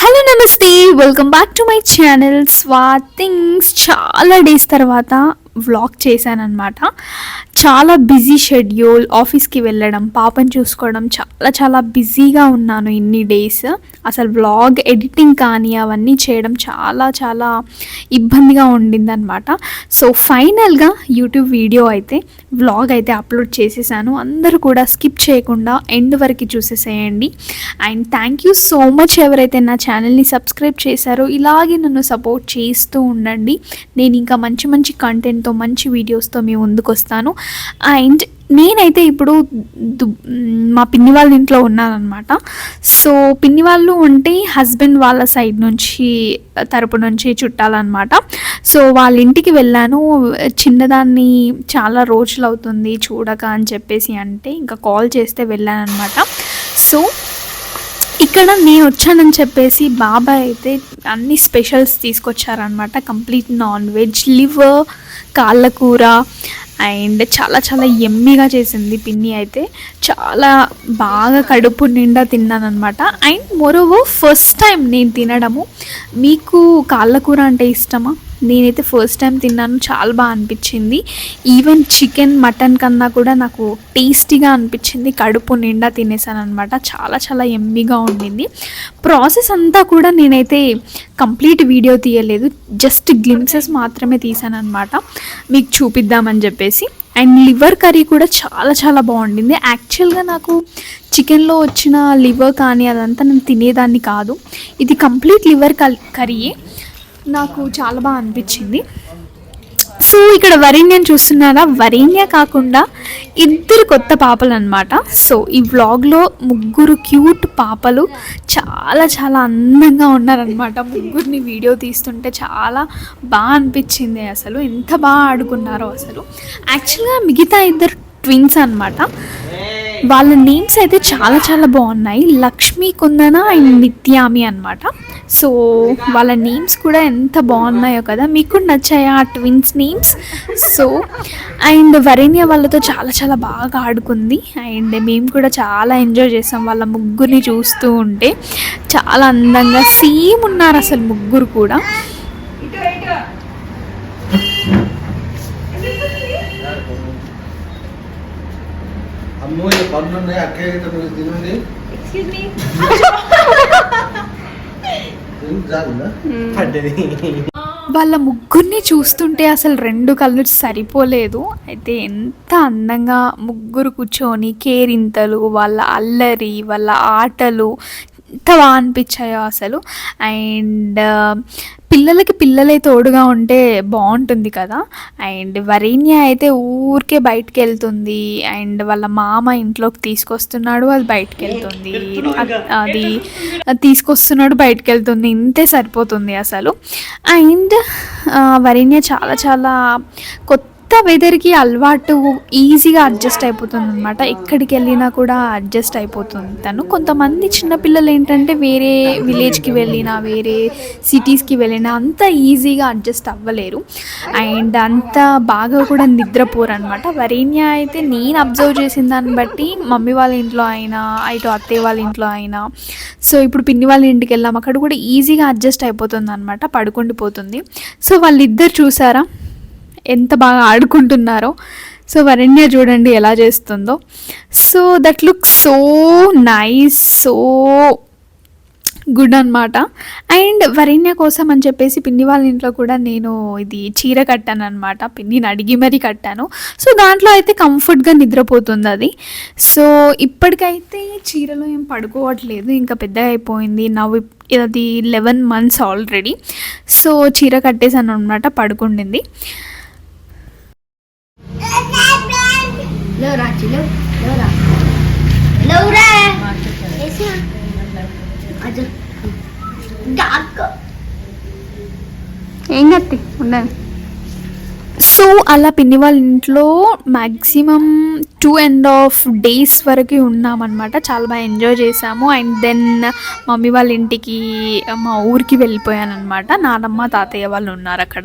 Hello నమస్తే. Welcome back to my channel స్వా things చాలా డేస్ తర్వాత వ్లాగ్ చేశానన్నమాట. చాలా బిజీ షెడ్యూల్ ఆఫీస్కి వెళ్ళడం పాపని చూసుకోవడం చాలా చాలా బిజీగా ఉన్నాను ఇన్ని డేస్. అసలు వ్లాగ్ ఎడిటింగ్ కానీ అవన్నీ చేయడం చాలా చాలా ఇబ్బందిగా ఉండిందనమాట సో ఫైనల్గా యూట్యూబ్ వీడియో అయితే వ్లాగ్ అయితే అప్లోడ్ చేసేసాను. అందరూ కూడా స్కిప్ చేయకుండా ఎండ్ వరకు చూసేసేయండి. And thank you so much ఎవరైతే నా ఛానల్ని సబ్స్క్రైబ్ చేశారో ఇలాగే నన్ను సపోర్ట్ చేస్తూ ఉండండి. నేను ఇంకా మంచి మంచి కంటెంట్తో మంచి వీడియోస్తో మీ ముందుకు వస్తాను అండ్ నేనైతే ఇప్పుడు దు- మా పిన్ని వాళ్ళ ఇంట్లో ఉన్నానమాట సో పిన్ని వాళ్ళు ఉంటే హస్బెండ్ వాళ్ళ సైడ్ నుంచి తరపు నుంచి చుట్టాలన్నమాట. సో వాళ్ళ ఇంటికి వెళ్ళాను. చిన్నదాన్ని చాలా రోజులు అవుతుంది చూడక అని చెప్పేసి అంటే ఇంకా కాల్ చేస్తే వెళ్ళాను అనమాట సో ఇక్కడ నేను వచ్చానని చెప్పేసి బాబాయ్ అయితే అన్ని స్పెషల్స్ తీసుకొచ్చారనమాట కంప్లీట్ నాన్ వెజ్ లివర్ కాళ్ళ కూర అండ్ చాలా చాలా ఎమ్మిగా చేసింది పిన్ని అయితే. చాలా బాగా కడుపు నిండా తిన్నానమాట అండ్ మోరోవర్ ఫస్ట్ టైం నేను తినడము. మీకు కాళ్ళ కూర అంటే ఇష్టమా? నేనైతే ఫస్ట్ టైం తిన్నాను చాలా బాగా అనిపించింది. ఈవెన్ చికెన్ మటన్ కన్నా కూడా నాకు టేస్టీగా అనిపించింది. కడుపు నిండా తినేసాను అనమాట చాలా చాలా ఎమ్మిగా ఉండింది. ప్రాసెస్ అంతా కూడా నేనైతే కంప్లీట్ వీడియో తీయలేదు. జస్ట్ గ్లిమ్సెస్ మాత్రమే తీసాను అనమాట మీకు చూపిద్దామని చెప్పేసి. అండ్ లివర్ కర్రీ కూడా చాలా చాలా బాగుండింది. యాక్చువల్గా నాకు చికెన్లో వచ్చిన లివర్ కానీ అదంతా నేను తినేదాన్ని కాదు. ఇది కంప్లీట్ లివర్ కర్రీయే నాకు చాలా బాగా అనిపించింది. సో ఇక్కడ వరేణ్యం చూస్తున్నారా? వరేణ్య కాకుండా ఇద్దరు కొత్త పాపలు అనమాట సో ఈ వ్లాగ్లో ముగ్గురు క్యూట్ పాపలు చాలా చాలా అందంగా ఉన్నారనమాట ముగ్గురిని వీడియో తీస్తుంటే చాలా బాగా అనిపించింది అసలు. ఎంత బాగా ఆడుకున్నారో అసలు. యాక్చువల్గా మిగతా ఇద్దరు ట్విన్స్ అనమాట వాళ్ళ నేమ్స్ అయితే చాలా చాలా బాగున్నాయి. లక్ష్మీ కుందన అండ్ నిత్యామి అన్నమాట. సో వాళ్ళ నేమ్స్ కూడా ఎంత బాగున్నాయో కదా మీకు కూడా నచ్చాయా ఆ twins names? So and Varenya వాళ్ళతో చాలా చాలా బాగా ఆడుకుంది. అండ్ మేము కూడా చాలా ఎంజాయ్ చేసాం వాళ్ళ ముగ్గురిని చూస్తూ ఉంటే. చాలా అందంగా సేమ్ ఉన్నారు అసలు ముగ్గురు కూడా. అమ్మో అక్కయ్య మీరు తినండి. ఎక్స్క్యూజ్ మీ వాళ్ళ ముగ్గురిని చూస్తుంటే అసలు రెండు కళ్ళు సరిపోలేదు. అయితే ఎంత అందంగా ముగ్గురు కూర్చొని కేరింతలు వాళ్ళ అల్లరి వాళ్ళ ఆటలు ఎంత బాగా అనిపించాయో అసలు. అండ్ పిల్లలకి పిల్లలే తోడుగా ఉంటే బాగుంటుంది కదా. అండ్ వరేణ్య అయితే ఊరికే బయటకు వెళ్తుంది అండ్ వాళ్ళ మామ ఇంట్లోకి తీసుకొస్తున్నాడు అది బయటకు వెళ్తుంది అది తీసుకొస్తున్నాడు బయటకు వెళ్తుంది ఇంతే సరిపోతుంది అసలు. అండ్ వరేణ్య చాలా చాలా కొత్త వెదర్కి అలవాటు ఈజీగా అడ్జస్ట్ అయిపోతుంది అనమాట ఎక్కడికి వెళ్ళినా కూడా అడ్జస్ట్ అయిపోతుంది తను. కొంతమంది చిన్నపిల్లలు ఏంటంటే వేరే విలేజ్కి వెళ్ళినా వేరే సిటీస్కి వెళ్ళినా అంత ఈజీగా అడ్జస్ట్ అవ్వలేరు. అండ్ అంత బాగా కూడా నిద్రపోరు అనమాట వరేణ్య అయితే నేను అబ్జర్వ్ చేసిన దాన్ని బట్టి మమ్మీ వాళ్ళ ఇంట్లో అయినా ఇటు అత్తయ్య వాళ్ళ ఇంట్లో అయినా సో ఇప్పుడు పిన్ని వాళ్ళ ఇంటికి వెళ్ళాం అక్కడ కూడా ఈజీగా అడ్జస్ట్ అయిపోతుంది అనమాట పడుకుండిపోతుంది. సో వాళ్ళిద్దరు చూసారా? ఎంత బాగా ఆడుకుంటున్నారో. సో వరణ్య చూడండి ఎలా చేస్తుందో. So that look so nice so good అనమాట అండ్ వరణ్య కోసం అని చెప్పేసి పిన్ని వాళ్ళ ఇంట్లో కూడా నేను ఇది చీర కట్టాను అనమాట పిన్నిని అడిగి మరీ కట్టాను. సో దాంట్లో అయితే కంఫర్ట్గా నిద్రపోతుంది అది. సో ఇప్పటికైతే చీరలో ఏం పడుకోవట్లేదు. ఇంకా పెద్దగా అయిపోయింది. నవ్వు అది లెవెన్ మంత్స్ ఆల్రెడీ సో చీర కట్టేసాను అనమాట పడుకుండింది. Laura, Laura, Laura. Laura. Esa. Aja. Gak. ఏం కత్తి ఉండండి సో అలా పిన్ని వాళ్ళ ఇంట్లో maximum two and half days వరకు ఉన్నామన్నమాట. చాలా బాగా ఎంజాయ్ చేసాము అండ్ దెన్ మమ్మీ వాళ్ళ ఇంటికి మా ఊరికి వెళ్ళిపోయాను అనమాట నానమ్మ తాతయ్య వాళ్ళు ఉన్నారు అక్కడ.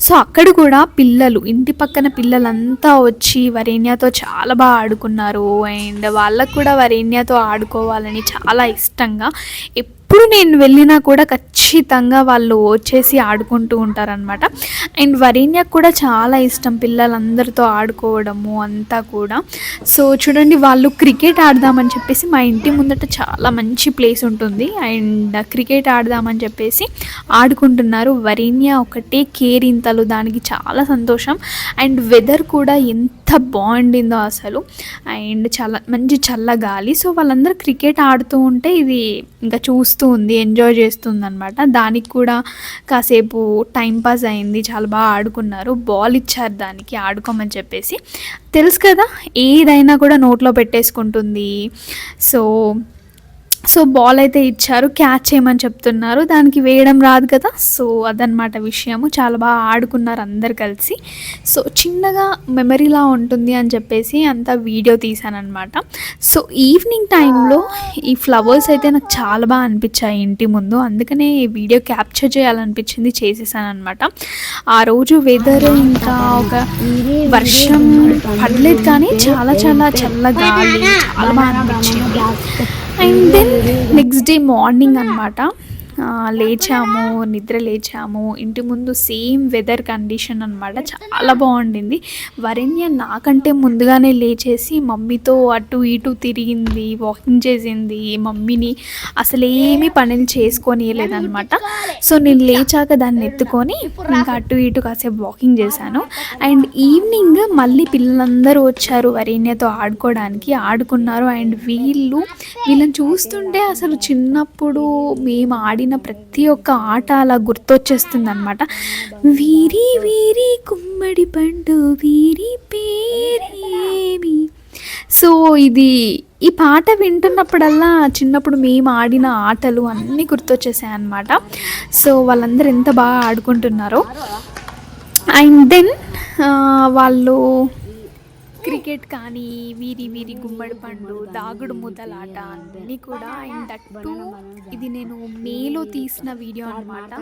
సో అక్కడ కూడా పిల్లలు ఇంటి పక్కన పిల్లలంతా వచ్చి వరేణ్యతో చాలా బాగా ఆడుకున్నారు. అండ్ వాళ్ళకు కూడా వరేణ్యతో ఆడుకోవాలని చాలా ఇష్టంగా ఎప్పుడు నేను వెళ్ళినా కూడా ఖచ్చితంగా వాళ్ళు వచ్చేసి ఆడుకుంటూ ఉంటారనమాట అండ్ వరేణ్యకు కూడా చాలా ఇష్టం పిల్లలందరితో ఆడుకోవడము అంతా కూడా. సో చూడండి వాళ్ళు క్రికెట్ ఆడదామని చెప్పేసి మా ఇంటి ముందట చాలా మంచి ప్లేస్ ఉంటుంది. అండ్ క్రికెట్ ఆడదామని చెప్పేసి ఆడుకుంటున్నారు. వరిణ్య ఒకటే కేరింతలు దానికి చాలా సంతోషం. అండ్ వెదర్ కూడా ఎంత బాగుండిందో అసలు. అండ్ చాలా మంచి చల్ల గాలి. సో వాళ్ళందరూ క్రికెట్ ఆడుతూ ఉంటే ఇది ఇంకా చూస్తూ ఉంది ఎంజాయ్ చేస్తుంది అనమాట దానికి కూడా కాసేపు టైం పాస్ అయింది చాలా బాగా ఆడుకున్నారు. బాల్ ఇచ్చారు దానికి ఆడుకోమని చెప్పేసి. తెలుసు కదా ఏదైనా కూడా నోట్లో పెట్టేసుకుంటుంది. సో సో బాల్ అయితే ఇచ్చారు. క్యాచ్ చేయమని చెప్తున్నారు. దానికి వేయడం రాదు కదా. సో అదనమాట విషయము. చాలా బాగా ఆడుకున్నారు అందరు కలిసి. సో చిన్నగా మెమరీలా ఉంటుంది అని చెప్పేసి అంతా వీడియో తీసానమాట సో ఈవినింగ్ టైంలో ఈ ఫ్లవర్స్ అయితే నాకు చాలా బాగా అనిపించాయి ఇంటి ముందు. అందుకనే ఈ వీడియో క్యాప్చర్ చేయాలనిపించింది చేసేసాను అనమాట ఆ రోజు వెదర్ ఇంకా ఒక వర్షం పడలేదు కానీ చాలా చాలా చల్ల గాలి చాలా బాగా అనిపించింది. And then next day morning అనమాట లేచాము నిద్ర లేచాము. ఇంటి ముందు సేమ్ వెదర్ కండిషన్ అనమాట చాలా బాగుండింది. వరణ్య నాకంటే ముందుగానే లేచేసి మమ్మీతో అటు ఇటు తిరిగింది వాకింగ్ చేసింది. మమ్మీని అసలు ఏమీ పనులు చేసుకోనియలేదన్నమాట. సో నేను లేచాక దాన్ని ఎత్తుకొని ఇంకా అటు ఇటు కాసేపు వాకింగ్ చేశాను. అండ్ ఈవినింగ్ మళ్ళీ పిల్లలందరూ వచ్చారు వరణ్యతో ఆడుకోవడానికి. ఆడుకున్నారు. అండ్ వీళ్ళు వీళ్ళని చూస్తుంటే అసలు చిన్నప్పుడు మేము ఆడిన ప్రతి ఒక్క ఆట అలా గుర్తొచ్చేస్తుంది అనమాట వీరి వీరి కుమ్మడి పండు వీరి పేరేమి? సో ఇది ఈ పాట వింటున్నప్పుడల్లా చిన్నప్పుడు మేము ఆడిన ఆటలు అన్నీ గుర్తొచ్చేసాయి అనమాట సో వాళ్ళందరూ ఎంత బాగా ఆడుకుంటున్నారో. అండ్ దెన్ వాళ్ళు క్రికెట్ కానీ వీరి వీరి గుమ్మడి పండు దాగుడు మూతలాట అన్నీ కూడా అండ్ దట్ టు ఇది నేను మేలో తీసిన వీడియో అనమాట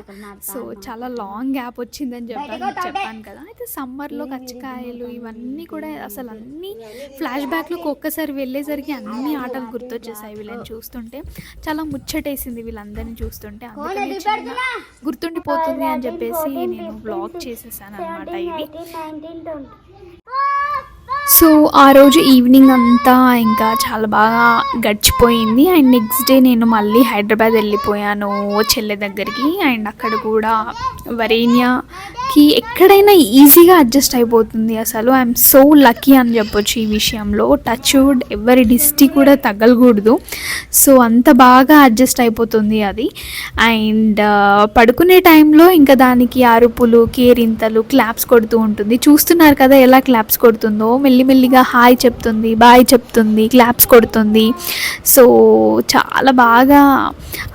సో చాలా లాంగ్ గ్యాప్ వచ్చిందని చెప్పాను చెప్పాను కదా. అయితే సమ్మర్లో కచ్చకాయలు ఇవన్నీ కూడా అసలు అన్నీ ఫ్లాష్ బ్యాక్లోకి ఒక్కసారి వెళ్ళేసరికి అన్ని ఆటలు గుర్తొచ్చేసాయి వీళ్ళని చూస్తుంటే. చాలా ముచ్చటేసింది వీళ్ళందరినీ చూస్తుంటే. అందుకని గుర్తుండిపోతుంది అని చెప్పేసి నేను బ్లాగ్ చేసేసాను అనమాట ఇది సో ఆ రోజు ఈవినింగ్ అంతా ఇంకా చాలా బాగా గడిచిపోయింది. అండ్ నెక్స్ట్ డే నేను మళ్ళీ హైదరాబాద్ వెళ్ళిపోయాను చెల్లె దగ్గరికి. అండ్ అక్కడ కూడా వరేణ్యకి ఎక్కడైనా ఈజీగా అడ్జస్ట్ అయిపోతుంది అసలు. ఐఎమ్ సో లక్కీ అని చెప్పొచ్చు ఈ విషయంలో. టచ్ వుడ్ ఎవరి డిస్టి కూడా తగ్గలకూడదు సో అంత బాగా అడ్జస్ట్ అయిపోతుంది అది. అండ్ uh, పడుకునే టైంలో ఇంకా దానికి అరుపులు కేరింతలు క్లాప్స్ కొడుతూ ఉంటుంది. చూస్తున్నారు కదా ఎలా క్లాప్స్ కొడుతుందో? మెల్లిమెల్లిగా హాయ్ చెప్తుంది బాయ్ చెప్తుంది క్లాప్స్ కొడుతుంది. సో చాలా బాగా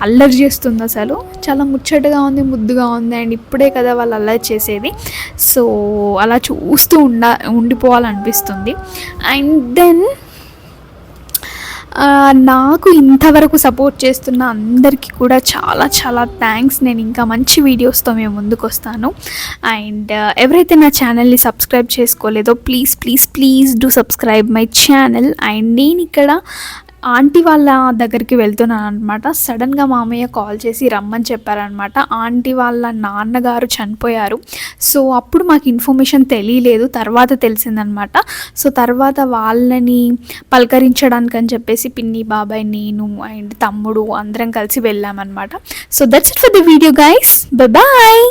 అల్లరి చేస్తుంది అసలు. చాలా ముచ్చటగా ఉంది ముద్దుగా ఉంది. అండ్ ఇప్పుడే కదా వాళ్ళు అల్లరి చేసేది. సో అలా చూస్తూ ఉండ ఉండిపోవాలనిపిస్తుంది. అండ్ దెన్ నాకు ఇంతవరకు సపోర్ట్ చేస్తున్న అందరికీ కూడా చాలా చాలా థ్యాంక్స్ నేను ఇంకా మంచి వీడియోస్తో మేము ముందుకు వస్తాను అండ్ ఎవరైతే నా ఛానల్ని subscribe చేసుకోలేదో please please please do subscribe my channel and నేను ఇక్కడ ఆంటీ వాళ్ళ దగ్గరికి వెళ్తున్నాను అనమాట సడన్గా మామయ్య కాల్ చేసి రమ్మని చెప్పారనమాట ఆంటీ వాళ్ళ నాన్నగారు చనిపోయారు. సో అప్పుడు మాకు ఇన్ఫర్మేషన్ తెలియలేదు. తర్వాత తెలిసిందనమాట సో తర్వాత వాళ్ళని పలకరించడానికి అని చెప్పేసి పిన్ని బాబాయ్ నేను అండ్ తమ్ముడు అందరం కలిసి వెళ్ళామన్నమాట. So that's it for the video guys bye